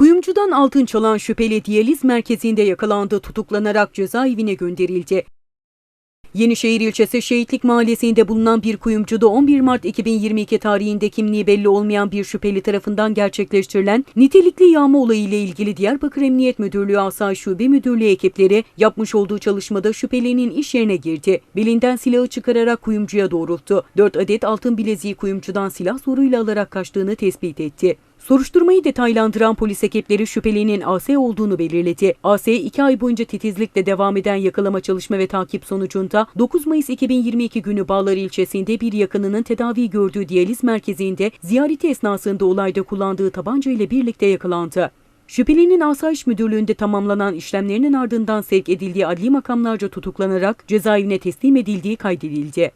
Kuyumcudan altın çalan şüpheli diyaliz merkezinde yakalandı tutuklanarak cezaevine gönderildi. Yenişehir ilçesi Şehitlik Mahallesi'nde bulunan bir kuyumcuda 11 Mart 2022 tarihinde kimliği belli olmayan bir şüpheli tarafından gerçekleştirilen nitelikli yağma olayı ile ilgili Diyarbakır Emniyet Müdürlüğü Asayiş Şube Müdürlüğü ekipleri yapmış olduğu çalışmada şüphelinin iş yerine girdi. Belinden silahı çıkararak kuyumcuya doğrulttu. 4 adet altın bileziği kuyumcudan silah zoruyla alarak kaçtığını tespit etti. Soruşturmayı detaylandıran polis ekipleri şüphelinin AS olduğunu belirledi. AS 2 ay boyunca titizlikle devam eden yakalama çalışma ve takip sonucunda 9 Mayıs 2022 günü Bağlar ilçesinde bir yakınının tedavi gördüğü diyaliz merkezinde ziyareti esnasında olayda kullandığı tabanca ile birlikte yakalandı. Şüphelinin Asayiş Müdürlüğü'nde tamamlanan işlemlerinin ardından sevk edildiği adli makamlarca tutuklanarak cezaevine teslim edildiği kaydedildi.